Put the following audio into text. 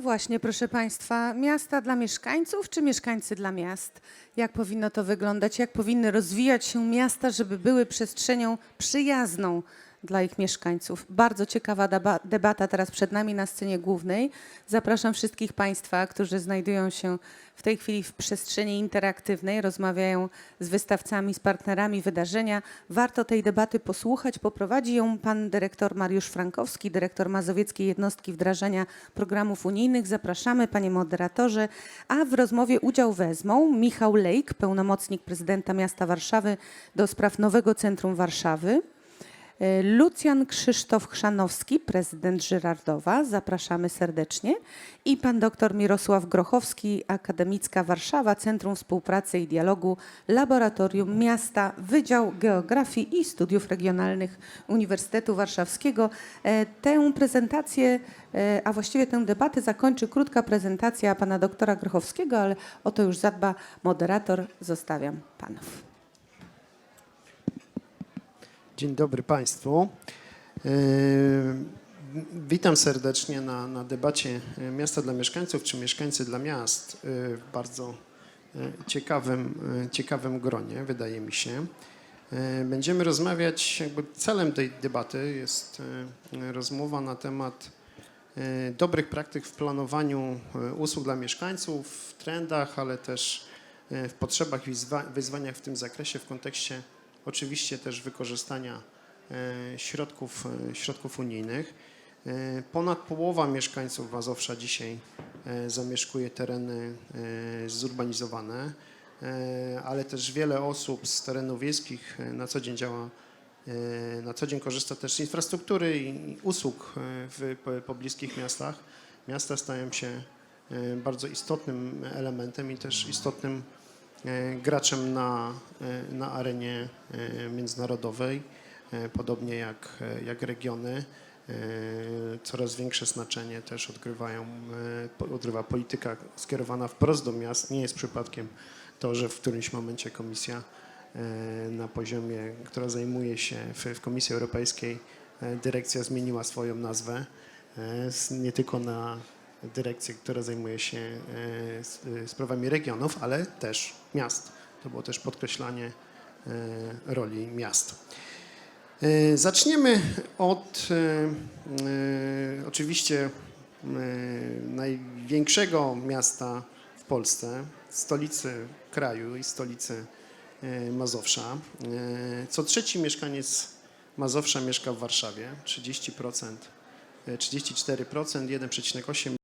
właśnie, proszę Państwa, miasta dla mieszkańców czy mieszkańcy dla miast? Jak powinno to wyglądać? Jak powinny rozwijać się miasta, żeby były przestrzenią przyjazną dla ich mieszkańców? Bardzo ciekawa deba- debata teraz przed nami na scenie głównej. Zapraszam wszystkich Państwa, którzy znajdują się w tej chwili w przestrzeni interaktywnej, rozmawiają z wystawcami, z partnerami wydarzenia. Warto tej debaty posłuchać. Poprowadzi ją pan dyrektor Mariusz Frankowski, dyrektor Mazowieckiej Jednostki Wdrażania Programów Unijnych. Zapraszamy, panie moderatorze. A w rozmowie udział wezmą Michał Lejk, pełnomocnik prezydenta miasta Warszawy do spraw nowego centrum Warszawy. E, Lucjan Krzysztof Chrzanowski, prezydent Żyrardowa, zapraszamy serdecznie. I pan dr Mirosław Grochowski, Akademicka Warszawa, Centrum Współpracy i Dialogu, Laboratorium Miasta, Wydział Geografii i Studiów Regionalnych Uniwersytetu Warszawskiego. E, Tę prezentację, e, a właściwie tę debatę zakończy krótka prezentacja pana doktora Grochowskiego, ale o to już zadba moderator. Zostawiam panów. Dzień dobry Państwu. Yy, Witam serdecznie na, na debacie e, Miasta dla Mieszkańców czy Mieszkańcy dla Miast yy, w bardzo e, ciekawym, e, ciekawym gronie, wydaje mi się. E, Będziemy rozmawiać, jakby celem tej debaty jest e, rozmowa na temat e, dobrych praktyk w planowaniu e, usług dla mieszkańców, w trendach, ale też e, w potrzebach i wyzwa- wyzwaniach w tym zakresie w kontekście oczywiście też wykorzystania e, środków, e, środków unijnych. E, Ponad połowa mieszkańców Mazowsza dzisiaj zamieszkuje tereny zurbanizowane, ale też wiele osób z terenów wiejskich na co dzień działa, na co dzień korzysta też z infrastruktury i usług w po- pobliskich miastach. Miasta stają się bardzo istotnym elementem i też istotnym graczem na, e, na arenie e, międzynarodowej, e, podobnie jak, e, jak regiony. E, Coraz większe znaczenie też odgrywają, e, odgrywa polityka skierowana wprost do miast. Nie jest przypadkiem to, że w którymś momencie komisja e, na poziomie, która zajmuje się w, Komisji Europejskiej, e, dyrekcja zmieniła swoją nazwę e, nie tylko na dyrekcję, która zajmuje się e, e, sprawami regionów, ale też miast. To było też podkreślanie e, roli miast. Zaczniemy od oczywiście największego miasta w Polsce, stolicy kraju i stolicy Mazowsza. Co trzeci mieszkaniec Mazowsza mieszka w Warszawie, 30%, e, 34%, 1,8